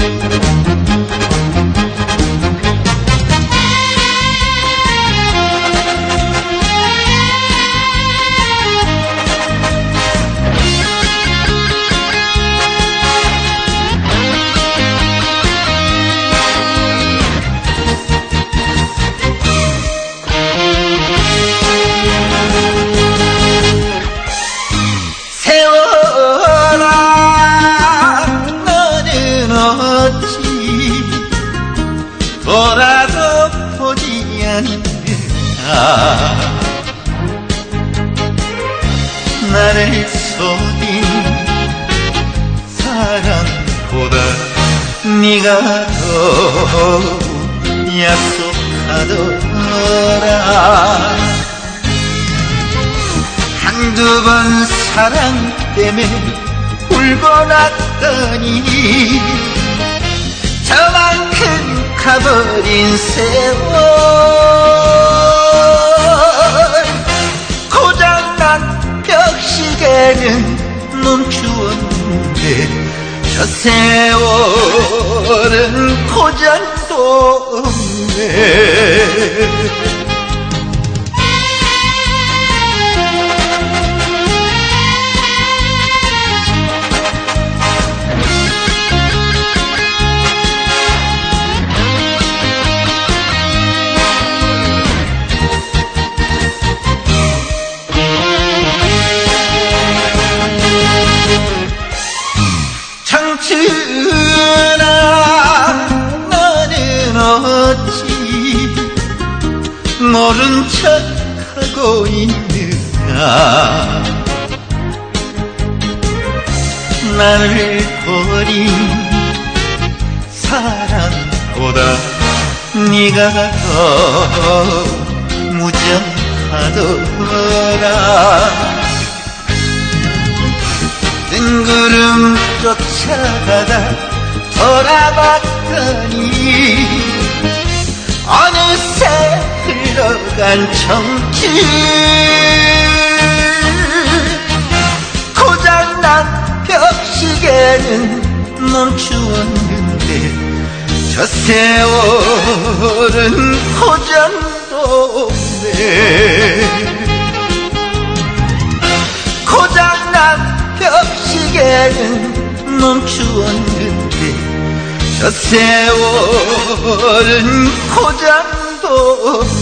세월 보지 않느냐 나를 속인 사랑보다 네가 더 약속하더라. 한두 번 사랑 때문에 울고 났더니 저만큼 가버린 세월 벽시계는 멈추었는데 저 세월은 고장도 없네 모른 척하고 있느냐 나를 버린 사랑보다 네가 더 무정하더라. 뜬구름 쫓아가다 돌아봤더니 흘러간 청춘. 고장난 벽시계는 멈추었는데 저 세월은 고장도 없네. 고장난 벽시계는 멈추었는데 저 세월은 고장도 없네